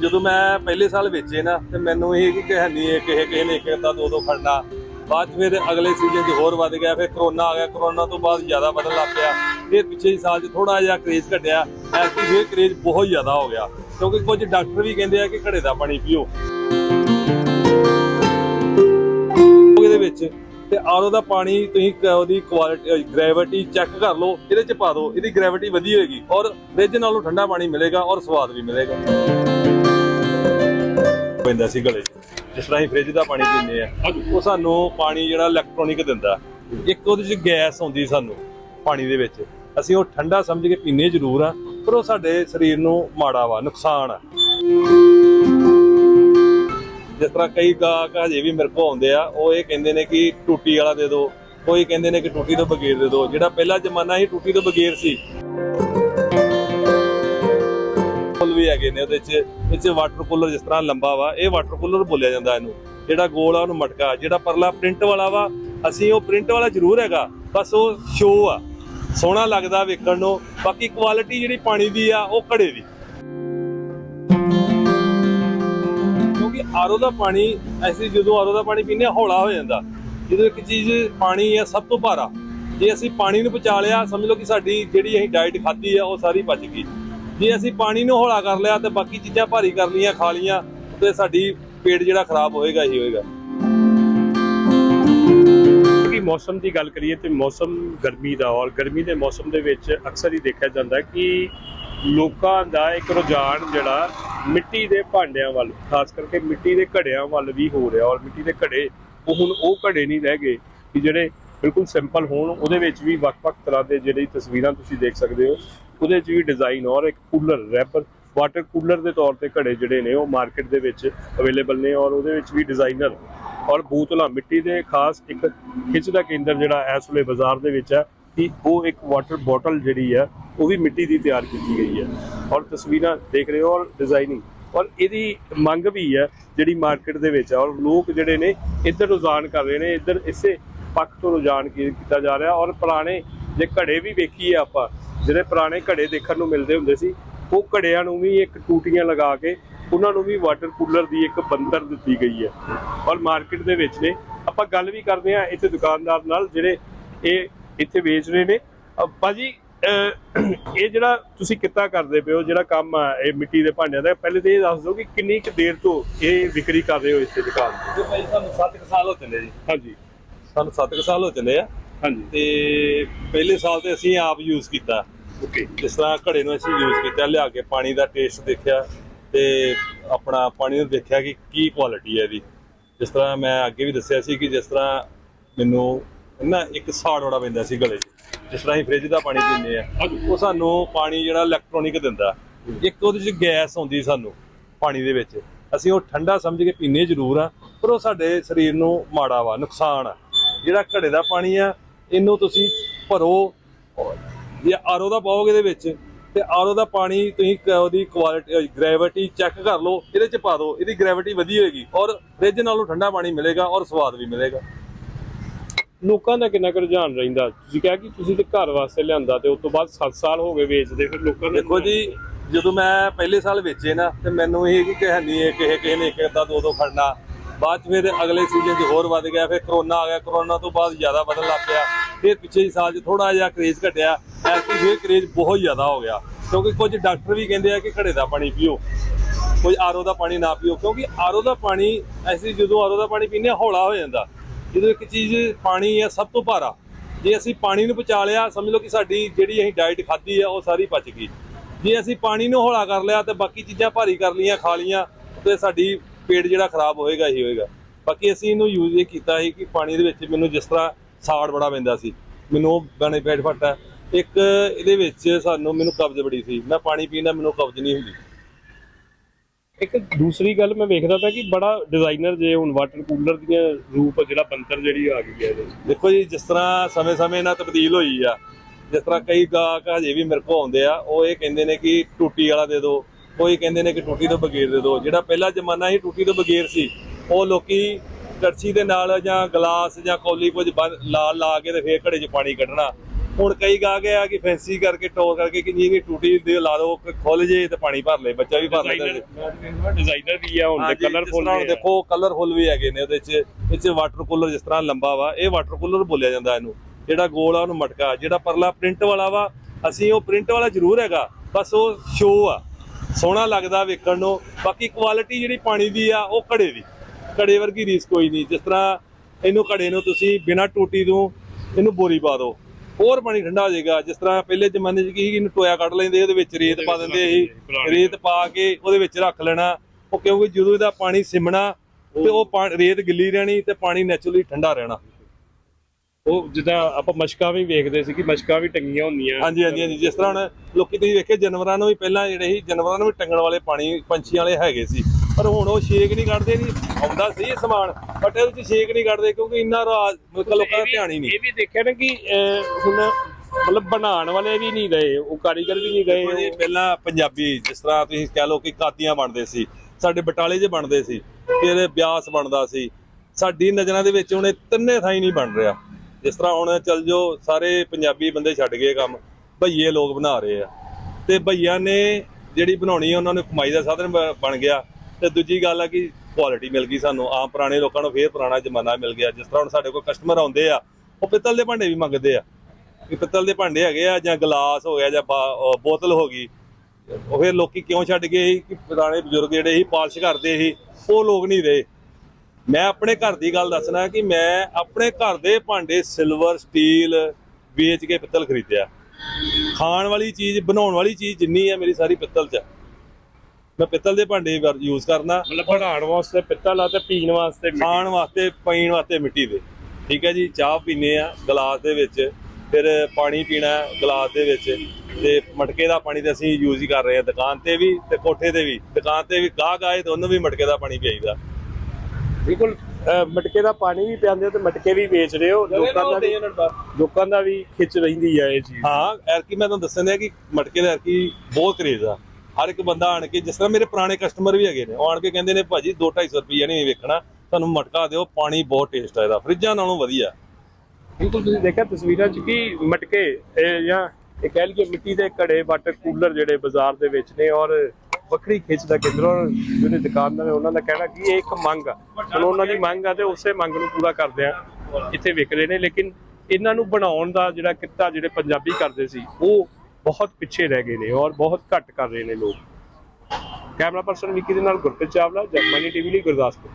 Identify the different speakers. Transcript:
Speaker 1: ਜਦੋਂ ਮੈਂ ਪਹਿਲੇ ਸਾਲ ਵੇਚੇ ਨਾ, ਤੇ ਮੈਨੂੰ ਇਹ ਕਿ ਕਹਾਣੀ ਹੈ ਕਿਸੇ ਕਿਸੇ ਨੇ ਇੱਕ ਅੱਧਾ, ਦੋ ਦੋ ਖੜਨਾ। ਬਾਅਦ 'ਚ ਫਿਰ ਅਗਲੇ ਸੀਜ਼ਨ 'ਚ ਹੋਰ ਵੱਧ ਗਿਆ, ਫਿਰ ਕਰੋਨਾ ਆ ਗਿਆ। ਕਰੋਨਾ ਤੋਂ ਬਾਅਦ ਜ਼ਿਆਦਾ ਵਧਣ ਲੱਗ ਪਿਆ। ਫਿਰ ਪਿਛਲੇ ਸਾਲ 'ਚ ਥੋੜਾ ਜਿਹਾ ਕਰੇਜ਼ ਘਟਿਆ। ਐਸੀ ਫਿਰ ਕਰੇਜ਼ ਬਹੁਤ ਜ਼ਿਆਦਾ ਹੋ ਗਿਆ। ਕਿਉਂਕਿ ਕੁਝ ਡਾਕਟਰ ਵੀ ਕਹਿੰਦੇ ਆ ਕਿ ਘੜੇ ਦਾ ਪਾਣੀ ਪੀਓ। ਇਹਦੇ ਵਿੱਚ ਤੇ ਆਰਓ ਦਾ ਪਾਣੀ ਤੁਸੀਂ ਉਹਦੀ ਕੁਆਲਿਟੀ ਗ੍ਰੈਵਿਟੀ ਚੈੱਕ ਕਰ ਲਓ, ਇਹਦੇ ਚ ਪਾ ਦਿਓ। ਇਹਦੀ ਗ੍ਰੈਵਿਟੀ ਵਧੀ ਹੋਏਗੀ ਔਰ ਫ੍ਰਿਜ ਨਾਲੋਂ ਠੰਡਾ ਪਾਣੀ ਮਿਲੇਗਾ ਔਰ ਸਵਾਦ ਵੀ ਮਿਲੇਗਾ। ਪੈਂਦਾ ਸੀ ਗਲੇ 'ਚ। ਜਿਸ ਤਰ੍ਹਾਂ ਅਸੀਂ ਫ੍ਰਿਜ ਦਾ ਪਾਣੀ ਪੀਂਦੇ ਆ। ਉਹ ਸਾਨੂੰ ਪਾਣੀ ਜਿਹੜਾ ਇਲੈਕਟ੍ਰੋਨਿਕ ਦਿੰਦਾ। ਇੱਕ ਉਹਦੇ 'ਚ ਗੈਸ ਆਉਂਦੀ ਸਾਨੂੰ ਪਾਣੀ ਦੇ ਵਿੱਚ। ਅਸੀਂ ਉਹ ਠੰਡਾ ਸਮਝ ਕੇ ਪੀਨੇ ਜ਼ਰੂਰ ਆ ਪਰ ਉਹ ਸਾਡੇ ਸਰੀਰ ਨੂੰ ਮਾੜਾ ਵਾ ਨੁਕਸਾਨ ਆ। ਜਿਸ ਤਰ੍ਹਾਂ ਕਈ ਗਾਹਕ ਹਜੇ ਵੀ ਮੇਰੇ ਕੋਲ ਆਉਂਦੇ ਆ ਉਹ ਇਹ ਕਹਿੰਦੇ ਨੇ ਕਿ ਟੂਟੀ ਵਾਲਾ ਦੇ ਦਿਓ। ਕੋਈ ਕਹਿੰਦੇ ਨੇ ਕਿ ਟੂਟੀ ਤੋਂ ਬਗੈਰ ਦੇ ਦਿਓ। ਜਿਹੜਾ ਪਹਿਲਾ ਜ਼ਮਾਨਾ ਸੀ ਟੂਟੀ ਤੋਂ ਬਗੈਰ ਸੀ ਫੁੱਲ ਵੀ ਹੈਗੇ ਨੇ, ਉਹਦੇ ਚ ਇਹ ਚ ਵਾਟਰ ਕੂਲਰ ਜਿਸ ਤਰ੍ਹਾਂ ਲੰਬਾ ਵਾ, ਇਹ ਵਾਟਰ ਬੋਲਿਆ ਜਾਂਦਾ ਇਹਨੂੰ। ਜਿਹੜਾ ਗੋਲ ਆ, ਉਹਨੂੰ ਮਟਕਾ। ਜਿਹੜਾ ਪਰਲਾ ਪ੍ਰਿੰਟ ਵਾਲਾ ਵਾ, ਅਸੀਂ ਉਹ ਪ੍ਰਿੰਟ ਵਾਲਾ ਜ਼ਰੂਰ ਹੈਗਾ, ਬਸ ਉਹ ਸ਼ੋ ਆ। ਸੋਹਣਾ ਲੱਗਦਾ ਵੇਖਣ ਨੂੰ। ਬਾਕੀ ਕੁਆਲਿਟੀ ਜਿਹੜੀ ਪਾਣੀ ਦੀ ਆ, ਉਹ ਘੜੇ ਦੀ। ਕਿਉਂਕਿ ਆਰੋ ਦਾ ਪਾਣੀ, ਅਸੀਂ ਜਦੋਂ ਆਰੋ ਦਾ ਪਾਣੀ ਪੀਂਦੇ ਹੌਲਾ ਹੋ ਜਾਂਦਾ। ਜਦੋਂ ਇੱਕ ਚੀਜ਼ ਪਾਣੀ ਆ, ਸਭ ਤੋਂ ਭਾਰਾ। ਜੇ ਅਸੀਂ ਪਾਣੀ ਨੂੰ ਬਚਾ ਲਿਆ, ਸਮਝ ਲਓ ਕਿ ਸਾਡੀ ਜਿਹੜੀ ਅਸੀਂ ਡਾਈਟ ਖਾਧੀ ਆ, ਉਹ ਸਾਰੀ ਬਚ ਗਈ। ਜੇ ਅਸੀਂ ਪਾਣੀ ਨੂੰ ਹੌਲਾ ਕਰ ਲਿਆ ਤੇ ਬਾਕੀ ਚੀਜ਼ਾਂ ਭਾਰੀ ਕਰ ਲਈਆਂ ਖਾ ਲਈਆਂ, ਤੇ ਸਾਡੀ ਪੇਟ ਜਿਹੜਾ ਖਰਾਬ ਹੋਏਗਾ ਹੀ ਹੋਏਗਾ।
Speaker 2: ਕਿ ਮੌਸਮ ਦੀ ਗੱਲ ਕਰੀਏ ਤੇ ਮੌਸਮ ਗਰਮੀ ਦਾ, ਔਰ ਗਰਮੀ ਦੇ ਮੌਸਮ ਦੇ ਵਿੱਚ ਅਕਸਰ ਹੀ ਦੇਖਿਆ ਜਾਂਦਾ ਕਿ ਲੋਕਾਂ ਦਾ ਇੱਕ ਰੁਝਾਨ ਜਿਹੜਾ ਮਿੱਟੀ ਦੇ ਭਾਂਡਿਆਂ ਵੱਲ, ਖਾਸ ਕਰਕੇ ਮਿੱਟੀ ਦੇ ਘੜਿਆਂ ਵੱਲ ਵੀ ਹੋ ਰਿਹਾ, ਔਰ ਮਿੱਟੀ ਦੇ ਘੜੇ, ਉਹ ਹੁਣ ਉਹ ਘੜੇ ਨਹੀਂ ਰਹਿ ਗਏ ਕਿ ਜਿਹੜੇ ਬਿਲਕੁਲ ਸਿੰਪਲ ਹੋਣ, ਉਹਦੇ ਵਿੱਚ ਵੀ ਵੱਖ-ਵੱਖ ਤਰ੍ਹਾਂ ਦੇ ਜਿਹੜੀ ਤਸਵੀਰਾਂ ਤੁਸੀਂ ਦੇਖ ਸਕਦੇ ਹੋ। ਉਹਦੇ 'ਚ ਵੀ ਡਿਜ਼ਾਈਨ ਔਰ ਇੱਕ ਕੂਲਰ ਰੈਪਰ ਵਾਟਰ ਕੂਲਰ ਦੇ ਤੌਰ ਤੇ ਘੜੇ ਜਿਹੜੇ ਨੇ ਉਹ ਮਾਰਕੀਟ ਦੇ ਵਿੱਚ ਅਵੇਲੇਬਲ ਨੇ ਔਰ ਉਹਦੇ ਵਿੱਚ ਵੀ ਡਿਜ਼ਾਈਨਰ ਔਰ ਬੋਤਲਾਂ, ਮਿੱਟੀ ਦੇ ਖਾਸ ਇੱਕ ਖਿੱਚ ਦਾ ਕੇਂਦਰ ਜਿਹੜਾ ਇਸ ਵੇਲੇ ਬਾਜ਼ਾਰ ਦੇ ਵਿੱਚ ਹੈ ਕਿ ਉਹ ਇੱਕ ਵਾਟਰ ਬੋਟਲ ਜਿਹੜੀ ਹੈ, ਉਹ ਵੀ ਮਿੱਟੀ ਦੀ ਤਿਆਰ ਕੀਤੀ ਗਈ ਹੈ। ਔਰ ਤਸਵੀਰਾਂ ਦੇਖ ਰਹੇ ਹੋ ਔਰ ਡਿਜ਼ਾਈਨਿੰਗ ਔਰ ਇਹਦੀ ਮੰਗ ਵੀ ਹੈ ਜਿਹੜੀ ਮਾਰਕੀਟ ਦੇ ਵਿੱਚ ਹੈ ਔਰ ਲੋਕ ਜਿਹੜੇ ਨੇ ਇੱਧਰ ਰੁਝਾਨ ਕਰ ਰਹੇ ਨੇ, ਇੱਧਰ ਇਸੇ ਪੱਖ ਤੋਂ ਰੁਝਾਨ ਕੀ- ਕੀਤਾ ਜਾ ਰਿਹਾ ਔਰ ਪੁਰਾਣੇ ਜੇ ਘੜੇ ਵੀ ਵੇਖੀਏ ਆਪਾਂ ਜਿਹੜੇ ਪੁਰਾਣੇ ਘੜੇ ਦੇਖਣ ਨੂੰ ਮਿਲਦੇ ਹੁੰਦੇ ਸੀ ਉਹ ਘੜਿਆਂ ਨੂੰ ਵੀ ਇੱਕ ਟੂਟੀਆਂ ਲਗਾ ਕੇ ਉਹਨਾਂ ਨੂੰ ਵੀ ਵਾਟਰ ਕੂਲਰ ਦੀ ਇੱਕ ਬੰਦਰ ਦਿੱਤੀ ਗਈ ਹੈ। ਔਰ ਮਾਰਕੀਟ ਦੇ ਵਿੱਚ ਨੇ ਆਪਾਂ ਗੱਲ ਵੀ ਕਰਦੇ ਆ ਇੱਥੇ ਦੁਕਾਨਦਾਰ ਨਾਲ ਜਿਹੜੇ ਇਹ ਇੱਥੇ ਵੇਚ ਰਹੇ ਨੇ। ਭਾਜੀ ਇਹ ਜਿਹੜਾ ਤੁਸੀਂ ਕਿੱਤਾ ਕਰਦੇ ਹੋ ਜਿਹੜਾ ਕੰਮ ਆ ਇਹ ਮਿੱਟੀ ਦੇ ਭਾਂਡਿਆਂ ਦਾ ਪਹਿਲੇ ਤੇ ਇਹ ਦੱਸ ਦਿਓ ਕਿ ਕਿੰਨੀ ਕੁ ਦੇਰ ਤੋਂ ਇਹ ਵਿਕਰੀ ਕਰ ਰਹੇ ਹੋ ਇੱਥੇ ਦੁਕਾਨ? ਤੇ
Speaker 1: ਤੇ ਭਾਈ ਸਾਨੂੰ 7 ਸਾਲ ਹੋ ਚੱਲੇ ਜੀ।
Speaker 2: ਹਾਂਜੀ।
Speaker 1: ਸਾਨੂੰ 7 ਸਾਲ ਹੋ ਚੱਲੇ ਆ
Speaker 2: ਹਾਂਜੀ।
Speaker 1: ਤੇ ਪਹਿਲੇ ਸਾਲ ਤੇ ਅਸੀਂ ਆਪ ਯੂਜ਼ ਕੀਤਾ।
Speaker 2: ਓਕੇ
Speaker 1: ਜਿਸ ਤਰ੍ਹਾਂ ਘੜੇ ਨੂੰ ਅਸੀਂ ਯੂਜ਼ ਕੀਤਾ ਲਿਆ ਕੇ ਪਾਣੀ ਦਾ ਟੇਸਟ ਦੇਖਿਆ ਤੇ ਆਪਣਾ ਪਾਣੀ ਨੂੰ ਦੇਖਿਆ ਕਿ ਕੀ ਕੁਆਲਿਟੀ ਹੈ ਇਹਦੀ। ਜਿਸ ਤਰ੍ਹਾਂ ਮੈਂ ਅੱਗੇ ਵੀ ਦੱਸਿਆ ਸੀ ਕਿ ਜਿਸ ਤਰ੍ਹਾਂ ਮੈਨੂੰ ਨਾ ਇੱਕ ਸਾੜ ਬੜਾ ਪੈਂਦਾ ਸੀ ਗਲੇ 'ਚ। ਜਿਸ ਤਰ੍ਹਾਂ ਅਸੀਂ ਫ੍ਰਿਜ ਦਾ ਪਾਣੀ ਪੀਂਦੇ ਆ ਉਹ ਸਾਨੂੰ ਪਾਣੀ ਜਿਹੜਾ ਇਲੈਕਟ੍ਰੋਨਿਕ ਦਿੰਦਾ। ਇੱਕ ਉਹਦੇ 'ਚ ਗੈਸ ਆਉਂਦੀ ਸਾਨੂੰ ਪਾਣੀ ਦੇ ਵਿੱਚ। ਅਸੀਂ ਉਹ ਠੰਡਾ ਸਮਝ ਕੇ ਪੀਨੇ ਜ਼ਰੂਰ ਆ ਪਰ ਉਹ ਸਾਡੇ ਸਰੀਰ ਨੂੰ ਮਾੜਾ ਵਾ ਨੁਕਸਾਨ ਆ। ਜਿਹੜਾ ਘੜੇ ਦਾ ਪਾਣੀ ਆ ਇਹਨੂੰ ਤੁਸੀਂ ਭਰੋ। ਜੇ ਆਰਓ ਦਾ ਪਾਓਗੇ ਇਹਦੇ ਵਿੱਚ ਤੇ ਆਰਓ ਦਾ ਪਾਣੀ ਤੁਸੀਂ ਉਹਦੀ ਕੁਆਲਿਟੀ ਗ੍ਰੈਵਿਟੀ ਚੈੱਕ ਕਰ ਲਓ ਇਹਦੇ ਚ ਪਾ ਦਿਓ ਇਹਦੀ ਗ੍ਰੈਵਿਟੀ ਵਧੀ ਹੋਏਗੀ ਔਰ ਫ੍ਰਿਜ ਨਾਲੋਂ ਠੰਡਾ ਪਾਣੀ ਮਿਲੇਗਾ ਔਰ ਸਵਾਦ ਵੀ ਮਿਲੇਗਾ।
Speaker 2: ਲੋਕਾਂ ਦਾ ਕਿੰਨਾ ਕੁ ਰੁਝਾਨ ਰਹਿੰਦਾ? ਤੁਸੀਂ ਕਿਹਾ ਕਿ ਤੁਸੀਂ ਤੇ ਘਰ ਵਾਸਤੇ ਲਿਆਂਦਾ ਤੇ ਉਸ ਤੋਂ ਬਾਅਦ 7 ਸਾਲ ਹੋ ਗਏ ਵੇਚਦੇ ਫਿਰ ਲੋਕਾਂ ਦਾ
Speaker 1: ਦੇਖੋ ਜੀ ਜਦੋਂ ਮੈਂ ਪਹਿਲੇ ਸਾਲ ਵੇਚੇ ਨਾ ਤੇ ਮੈਨੂੰ ਇਹ ਕਿ ਕਹਾਣੀ ਹੈ ਕਿਸੇ ਕਿਸੇ ਨੇ ਇੱਕ ਅੱਧਾ ਦੋ ਦੋ ਖੜਨਾ। ਬਾਅਦ 'ਚ ਫਿਰ ਅਗਲੇ ਸੀਜ਼ਨ 'ਚ ਹੋਰ ਵੱਧ ਗਿਆ, ਫਿਰ ਕਰੋਨਾ ਆ ਗਿਆ, ਕਰੋਨਾ ਤੋਂ ਬਾਅਦ ਜ਼ਿਆਦਾ ਵਧਣ ਲੱਗ ਪਿਆ। ਫਿਰ ਪਿਛਲੇ ਸਾਲ 'ਚ ਥੋੜਾ ਜਿਹਾ ਕਰੇਜ਼ ਘਟਿਆ, ਐਤਕੀ ਫਿਰ ਕਰੇਜ਼ ਬਹੁਤ ਜ਼ਿਆਦਾ ਹੋ ਗਿਆ। ਕਿਉਂਕਿ ਕੁਝ ਡਾਕਟਰ ਵੀ ਕਹਿੰਦੇ ਆ ਕਿ ਘੜੇ ਦਾ ਪਾਣੀ ਪੀਓ, ਕੋਈ ਆਰਓ ਦਾ ਪਾਣੀ ਨਾ ਪੀਓ, ਕਿਉਂਕਿ ਆਰਓ ਦਾ ਪਾਣੀ, ਅਸੀਂ ਜਦੋਂ ਆਰਓ ਦਾ ਪਾਣੀ ਪੀਂਦੇ ਹਾਂ, ਹੌਲਾ ਹੋ ਜਾਂਦਾ। ਜਦੋਂ ਇੱਕ ਚੀਜ਼ ਪਾਣੀ ਹੈ ਸਭ ਤੋਂ ਭਾਰਾ। ਜੇ ਅਸੀਂ ਪਾਣੀ ਨੂੰ ਬਚਾ ਲਿਆ, ਸਮਝ ਲਓ ਕਿ ਸਾਡੀ ਜਿਹੜੀ ਅਸੀਂ ਡਾਈਟ ਖਾਧੀ ਆ, ਉਹ ਸਾਰੀ ਪਚ ਗਈ। ਜੇ ਅਸੀਂ ਪਾਣੀ ਨੂੰ ਹੌਲਾ ਕਰ ਲਿਆ, ਤੇ ਬਾਕੀ ਚੀਜ਼ਾਂ ਭਾਰੀ ਕਰ ਲਈਆਂ, ਖਾ ਲਈਆਂ, ਤੇ ਸਾਡੀ ਪੇਟ ਜਿਹੜਾ ਖਰਾਬ ਹੋਏਗਾ ਹੀ ਹੋਏਗਾ। ਬਾਕੀ ਅਸੀਂ ਇਹਨੂੰ ਯੂਜ਼ ਇਹ ਕੀਤਾ ਸੀ ਕਿ ਪਾਣੀ ਦੇ ਵਿੱਚ ਮੈਨੂੰ ਜਿਸ ਤਰ੍ਹਾਂ ਸਾੜ ਬੜਾ ਪੈਂਦਾ ਸੀ ਮੈਨੂੰ ਉਹ ਬੈਨੀਫਿਟ ਫਟਾ ਇੱਕ ਇਹਦੇ ਵਿੱਚ ਸਾਨੂੰ ਮੈਨੂੰ ਕਬਜ਼ ਬੜੀ ਸੀ ਮੈਂ ਪਾਣੀ ਪੀਂਦਾ ਮੈਨੂੰ ਕਬਜ਼ ਨਹੀਂ ਹੁੰਦੀ।
Speaker 2: ਇੱਕ ਦੂਸਰੀ ਗੱਲ ਮੈਂ ਵੇਖਦਾ ਤਾਂ ਕਿ ਬੜਾ ਡਿਜ਼ਾਈਨਰ ਜੇ ਹੁਣ ਵਾਟਰ ਕੂਲਰ ਦੀਆਂ ਰੂਪ ਜਿਹੜਾ ਬੰਤਰ ਜਿਹੜੀ ਆ ਗਈ ਹੈ।
Speaker 1: ਦੇਖੋ ਜੀ ਜਿਸ ਤਰ੍ਹਾਂ ਸਮੇਂ-ਸਮੇਂ ਨਾਲ ਤਬਦੀਲ ਹੋਈ ਆ ਜਿਸ ਤਰ੍ਹਾਂ ਕਈ ਗਾਹਕ ਹਜੇ ਵੀ ਮੇਰੇ ਕੋਲ ਆਉਂਦੇ ਆ ਉਹ ਇਹ ਕਹਿੰਦੇ ਨੇ ਕਿ ਟੂਟੀ ਵਾਲਾ ਦੇ ਦਿਓ ਕੋਈ ਕਹਿੰਦੇ ਨੇ ਕਿ ਟੂਟੀ ਤੋਂ ਬਗੈਰ ਦੇ ਦਿਓ। ਜਿਹੜਾ ਪਹਿਲਾ ਜ਼ਮਾਨਾ ਸੀ ਟੂਟੀ ਤੋਂ ਬਗੈਰ ਸੀ ਉਹ ਲੋਕੀ ਕੜਛੀ ਦੇ ਨਾਲ ਜਾਂ ਗਲਾਸ ਜਾਂ ਕੌਲੀ ਕੁਝ ਬੰਨ- ਲਾ ਲਾ ਕੇ ਤੇ ਫੇਰ ਘੜੇ 'ਚ ਪਾਣੀ ਕੱਢਣਾ। ਹੁਣ ਕਈ ਗਾ ਗਏ ਆ ਕਿ ਫੈਂਸੀ ਕਰਕੇ ਟੋਰ ਕਰਕੇ ਕਿ ਨਹੀਂ ਟੂਟੀ ਦੇ ਲਾ ਦੋ ਖੁੱਲ ਜੇ ਤੇ ਪਾਣੀ ਭਰ ਲੈ ਬੱਚਾ ਵੀ ਭਰ ਲੈਂਦਾ
Speaker 2: ਡਿਜ਼ਾਈਨਰ ਵੀ ਆ ਹੁਣ ਕਲਰਫੁਲ
Speaker 1: ਤਰ੍ਹਾਂ ਦੇਖੋ ਕਲਰਫੁਲ ਵੀ ਹੈਗੇ ਨੇ ਉਹਦੇ ਚ। ਇਹ ਚ ਵਾਟਰ ਕੂਲਰ ਜਿਸ ਤਰ੍ਹਾਂ ਲੰਬਾ ਵਾ ਇਹ ਵਾਟਰ ਕੂਲਰ ਬੋਲਿਆ ਜਾਂਦਾ ਇਹਨੂੰ। ਜਿਹੜਾ ਗੋਲ ਆ ਉਹਨੂੰ ਮਟਕਾ। ਜਿਹੜਾ ਪਰਲਾ ਪ੍ਰਿੰਟ ਵਾਲਾ ਵਾ ਅਸੀਂ ਉਹ ਪ੍ਰਿੰਟ ਵਾਲਾ ਜ਼ਰੂਰ ਹੈਗਾ। ਬਸ ਉਹ ਸ਼ੋ ਆ। ਸੋਹਣਾ ਲੱਗਦਾ ਵੇਖਣ ਨੂੰ। ਬਾਕੀ ਕੁਆਲਿਟੀ ਜਿਹੜੀ ਪਾਣੀ ਦੀ ਆ ਉਹ ਘੜੇ ਦੀ। ਘੜੇ ਵਰਗੀ ਰੀਸ ਕੋਈ ਨਹੀਂ। ਜਿਸ ਤਰ੍ਹਾਂ ਇਹਨੂੰ ਘੜੇ ਨੂੰ ਤੁਸੀਂ ਬਿਨਾਂ ਟੂਟੀ ਤੋਂ ਇਹਨੂੰ ਬੋਰੀ ਪਾ ਦਿਓ। ਹੋਰ ਪਾਣੀ ਠੰਡਾ ਹੋ ਜਾਏਗਾ। ਜਿਸ ਤਰ੍ਹਾਂ ਪਹਿਲੇ ਜ਼ਮਾਨੇ 'ਚ ਕੀ ਸੀ, ਇਹਨੂੰ ਟੋਇਆ ਕੱਢ ਲੈਂਦੇ ਉਹਦੇ ਵਿੱਚ ਰੇਤ ਪਾ ਦਿੰਦੇ ਸੀ। ਰੇਤ ਪਾ ਕੇ ਉਹਦੇ ਵਿੱਚ ਰੱਖ ਲੈਣਾ। ਉਹ ਕਿਉਂਕਿ ਜਦੋਂ ਇਹਦਾ ਪਾਣੀ ਸਿਮਣਾ ਤੇ ਉਹ ਰੇਤ ਗਿੱਲੀ ਰਹਿਣੀ ਤੇ ਪਾਣੀ ਨੈਚੁਰਲੀ ਠੰਡਾ ਰਹਿਣਾ।
Speaker 2: ਉਹ ਜਿੱਦਾਂ ਆਪਾਂ ਮਸ਼ਕਾਂ ਵੀ ਵੇਖਦੇ ਸੀ ਕਿ ਮਸ਼ਕਾਂ ਵੀ ਟੰਗੀਆਂ ਹੁੰਦੀਆਂ।
Speaker 1: ਹਾਂਜੀ ਹਾਂਜੀ ਹਾਂਜੀ। ਜਿਸ ਤਰ੍ਹਾਂ ਹੁਣ ਲੋਕੀ ਤੁਸੀਂ ਵੇਖੇ ਜਾਨਵਰਾਂ ਨੂੰ ਵੀ ਪਹਿਲਾਂ ਜਿਹੜੇ ਸੀ ਜਾਨਵਰਾਂ ਨੂੰ ਵੀ ਟੰਗਣ ਵਾਲੇ ਪਾਣੀ ਪੰਛੀਆਂ ਵਾਲੇ ਹੈਗੇ ਸੀ। ਪਰ ਹੁਣ ਉਹ ਛੇਕ ਨਹੀਂ ਕੱਢਦੇ ਨਹੀਂ ਆਉਂਦਾ ਸੀ ਸਮਾਨ ਬਟ ਇਹਦੇ ਵਿੱਚ ਛੇਕ ਨਹੀਂ ਕੱਢਦੇ ਕਿਉਂਕਿ ਇੰਨਾ ਰਾਜ ਮਤਲਬ ਲੋਕਾਂ ਦਾ ਧਿਆਨ ਹੀ ਨਹੀਂ।
Speaker 2: ਇਹ ਵੀ ਦੇਖਿਆ ਨਾ ਕਿ ਹੁਣ ਮਤਲਬ ਬਣਾਉਣ ਵਾਲੇ ਵੀ ਨਹੀਂ ਰਹੇ ਉਹ ਕਾਰੀਗਰ ਵੀ ਨਹੀਂ ਗਏ
Speaker 1: ਪਹਿਲਾਂ ਪੰਜਾਬੀ ਜਿਸ ਤਰ੍ਹਾਂ ਤੁਸੀਂ ਕਹਿ ਲਓ ਕਿ ਕਾਦੀਆਂ ਬਣਦੇ ਸੀ ਸਾਡੇ ਬਟਾਲੇ 'ਚ ਬਣਦੇ ਸੀ ਫਿਰ ਬਿਆਸ ਬਣਦਾ ਸੀ। ਸਾਡੀ ਨਜ਼ਰਾਂ ਦੇ ਵਿੱਚ ਹੁਣ ਇਹ ਤਿੰਨੇ ਥਾਈ ਨਹੀਂ ਬਣ ਰਿਹਾ। ਜਿਸ ਤਰ੍ਹਾਂ ਹੁਣ ਚੱਲ ਜੋ ਸਾਰੇ ਪੰਜਾਬੀ ਬੰਦੇ ਛੱਡ ਗਏ ਕੰਮ, ਭਈਏ ਲੋਕ ਬਣਾ ਰਹੇ ਆ। ਤੇ ਭਈਆਂ ਨੇ ਜਿਹੜੀ ਬਣਾਉਣੀ ਉਹਨਾਂ ਨੂੰ ਕਮਾਈ ਦਾ ਸਾਧਨ ਬ- ਬਣ ਗਿਆ। ਤੇ ਦੂਜੀ ਗੱਲ ਆ ਕਿ ਕੁਆਲਿਟੀ ਮਿਲ ਗਈ ਸਾਨੂੰ। ਆਮ ਪੁਰਾਣੇ ਲੋਕਾਂ ਨੂੰ ਫੇਰ ਪੁਰਾਣਾ ਜ਼ਮਾਨਾ ਮਿਲ ਗਿਆ। ਜਿਸ ਤਰ੍ਹਾਂ ਹੁਣ ਸਾਡੇ ਕੋਲ ਕਸਟਮਰ ਆਉਂਦੇ ਆ, ਉਹ ਪਿੱਤਲ ਦੇ ਭਾਂਡੇ ਵੀ ਮੰਗਦੇ ਆ। ਕਿ ਪਿੱਤਲ ਦੇ ਭਾਂਡੇ ਹੈਗੇ ਆ, ਜਾਂ ਗਲਾਸ ਹੋ ਗਿਆ, ਜਾਂ ਬੋਤਲ ਹੋ ਗਈ। ਉਹ ਫਿਰ ਲੋਕੀ ਕਿਉਂ ਛੱਡ ਗਏ ਸੀ? ਕਿ ਪੁਰਾਣੇ ਬਜ਼ੁਰਗ ਜਿਹੜੇ ਸੀ, ਪਾਲਿਸ਼ ਕਰਦੇ ਸੀ, ਉਹ ਲੋਕ ਨਹੀਂ ਰਹੇ। ਮੈਂ ਆਪਣੇ ਘਰ ਦੀ ਗੱਲ ਦੱਸਣਾ ਕਿ ਮੈਂ ਆਪਣੇ ਘਰ ਦੇ ਭਾਂਡੇ ਸਿਲਵਰ ਸਟੀਲ ਵੇਚ ਕੇ ਪਿੱਤਲ ਖਰੀਦਿਆ। ਖਾਣ ਵਾਲੀ ਚੀਜ਼ ਬਣਾਉਣ ਵਾਲੀ ਚੀਜ਼ ਜਿੰਨੀ ਹੈ ਮੇਰੀ ਸਾਰੀ ਪਿੱਤਲ 'ਚ। ਮੈਂ ਪਿੱਤਲ ਦੇ ਭਾਂਡੇ ਯੂਜ਼ ਕਰਨਾ।
Speaker 2: ਮਤਲਬ ਬਣਾਉਣ ਵਾਸਤੇ ਪਿੱਤਲ ਆ ਤੇ ਪੀਣ ਵਾਸਤੇ।
Speaker 1: ਖਾਣ ਵਾਸਤੇ ਪੀਣ ਵਾਸਤੇ ਮਿੱਟੀ ਦੇ। ਠੀਕ ਹੈ ਜੀ ਚਾਹ ਪੀਨੇ ਆ ਗਲਾਸ ਦੇ ਵਿੱਚ ਫਿਰ ਪਾਣੀ ਪੀਣਾ ਗਲਾਸ ਦੇ ਵਿੱਚ ਤੇ ਮਟਕੇ ਦਾ ਪਾਣੀ ਤੇ ਅਸੀਂ ਯੂਜ਼ ਹੀ ਕਰ ਰਹੇ ਹਾਂ ਦੁਕਾਨ ਤੇ ਵੀ ਤੇ ਕੋਠੇ ਤੇ ਵੀ। ਦੁਕਾਨ ਤੇ ਵੀ ਗਾਹਕ ਆਏ ਤੇ ਉਹਨੂੰ ਵੀ ਮਟਕੇ ਦਾ ਪਾਣੀ ਪਿਆਈਦਾ।
Speaker 2: ਬਿਲਕੁਲ ਮਟਕੇ ਦਾ ਪਾਣੀ ਵੀ ਪਿਆਉਂਦੇ ਹੋ ਤੇ ਮਟਕੇ ਵੀ ਵੇਚ ਰਹੇ ਹੋ। ਲੋਕਾਂ ਦਾ ਵੀ ਲੋਕਾਂ ਦਾ ਵੀ ਖਿੱਚ ਰਹਿੰਦੀ ਆ ਇਹ ਚੀਜ਼।
Speaker 1: ਹਾਂ ਐਰਕੀ ਮੈਂ ਤੁਹਾਨੂੰ ਦੱਸਣ ਦਿਆ ਕਿ ਮਟਕੇ ਦਾ ਐਰਕੀ ਬਹੁਤ ਕਰੇਜ਼ ਆ। ਹਰ ਇੱਕ ਬੰਦਾ ਆਣ ਕੇ ਜਿਸ ਤਰ੍ਹਾਂ ਮੇਰੇ ਪੁਰਾਣੇ ਕਸਟਮਰ ਵੀ ਹੈਗੇ ਨੇ ਉਹ ਆਣ ਕੇ ਕਹਿੰਦੇ ਨੇ ਭਾਜੀ 2-250 ਰੁਪਏ ਨਹੀਂ ਵੇਖਣਾ। ਤੁਹਾਨੂੰ ਮਟਕਾ ਦਿਓ ਪਾਣੀ ਬਹੁਤ ਟੇਸਟ ਆ ਇਹਦਾ। ਫਰਿੱਜਾਂ ਨਾਲੋਂ ਵਧੀਆ।
Speaker 2: ਬਿਲਕੁਲ ਤੁਸੀਂ ਦੇਖਿਆ ਤਸਵੀਰਾਂ 'ਚ ਕਿ ਮਟਕੇ ਇਹ ਜਾਂ ਇਹ ਕਹਿ ਲਈਏ ਮਿੱਟੀ ਦੇ ਘੜੇ ਵਾਟਰ ਕੂਲਰ ਜਿਹੜੇ ਬਾਜ਼ਾਰ ਦੇ ਵਿੱਚ ਨੇ ਔਰ ਵੱਖਰੀ ਖਿੱਚ ਦਾ ਕੇਂਦਰ ਔਰ ਜਿਹੜੇ ਦੁਕਾਨਦਾਰ ਨੇ ਉਹਨਾਂ ਦਾ ਕਹਿਣਾ ਕਿ ਇਹ ਇੱਕ ਮੰਗ ਆ। ਹੁਣ ਉਹਨਾਂ ਦੀ ਮੰਗ ਆ ਤੇ ਉਸੇ ਮੰਗ ਨੂੰ ਪੂਰਾ ਕਰਦੇ ਆ, ਇੱਥੇ ਵਿਕ ਰਹੇ ਨੇ। ਲੇਕਿਨ ਇਹਨਾਂ ਨੂੰ ਬਣਾਉਣ ਦਾ ਜਿਹੜਾ ਕਿੱਤਾ ਜਿਹੜੇ ਪੰਜਾਬੀ ਕਰਦੇ ਸੀ, ਉਹ ਬਹੁਤ ਪਿੱਛੇ ਰਹਿ ਗਏ ਨੇ ਔਰ ਬਹੁਤ ਘੱਟ ਕਰ ਰਹੇ ਨੇ ਲੋਕ। ਕੈਮਰਾ ਪਰਸਨ ਵਿੱਕੀ ਦੇ ਨਾਲ ਗੁਰਪ੍ਰੀਤ ਚਾਵਲਾ ਜਗਮਨੀ ਟੀਵੀ ਲਈ ਗੁਰਦਾਸਪੁਰ।